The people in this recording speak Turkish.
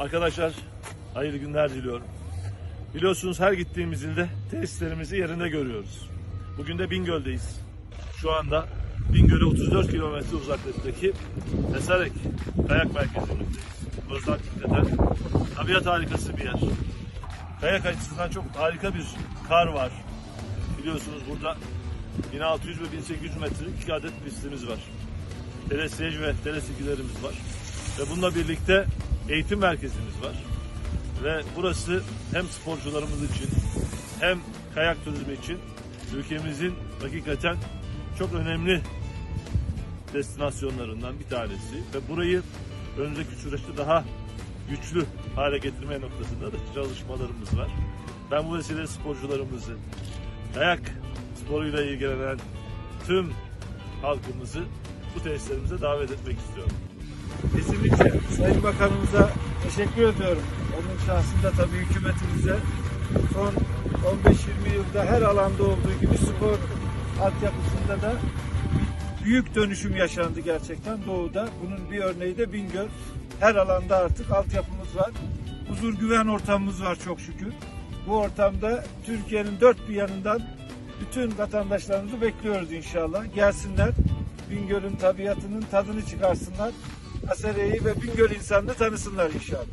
Arkadaşlar hayırlı günler diliyorum. Biliyorsunuz her gittiğimiz ilde tesislerimizi yerinde görüyoruz. Bugün de Bingöl'deyiz. Şu anda Bingöl'e 34 kilometre uzaklıktaki Esarek Kayak Merkezi'ndeyiz. Burası hakikaten tabiat harikası bir yer. Kayak açısından çok harika bir kar var. Biliyorsunuz burada 1600 ve 1800 metrelik iki adet pistimiz var. telesiyej ve telesikilerimiz var. Ve bununla birlikte eğitim merkezimiz var. Ve burası hem sporcularımız için hem kayak turizmi için ülkemizin hakikaten çok önemli destinasyonlarından bir tanesi. Ve burayı önümüzdeki süreçte daha güçlü hale getirme noktasında da çalışmalarımız var. Ben bu vesileyle sporcularımızı, kayak sporuyla ilgilenen tüm halkımızı bu tesislerimize davet etmek istiyorum. Kesinlikle. Sayın Bakanımıza teşekkür ediyorum. Onun şahsında tabii hükümetimize son 15-20 yılda her alanda olduğu gibi spor altyapısında da büyük dönüşüm yaşandı gerçekten doğuda. Bunun bir örneği de Bingöl. Her alanda artık altyapımız var. Huzur güven ortamımız var çok şükür. Bu ortamda Türkiye'nin dört bir yanından bütün vatandaşlarımızı bekliyoruz inşallah. Gelsinler, Bingöl'ün tabiatının tadını çıkarsınlar. Asere'yi ve Bingöl insanını tanısınlar inşallah.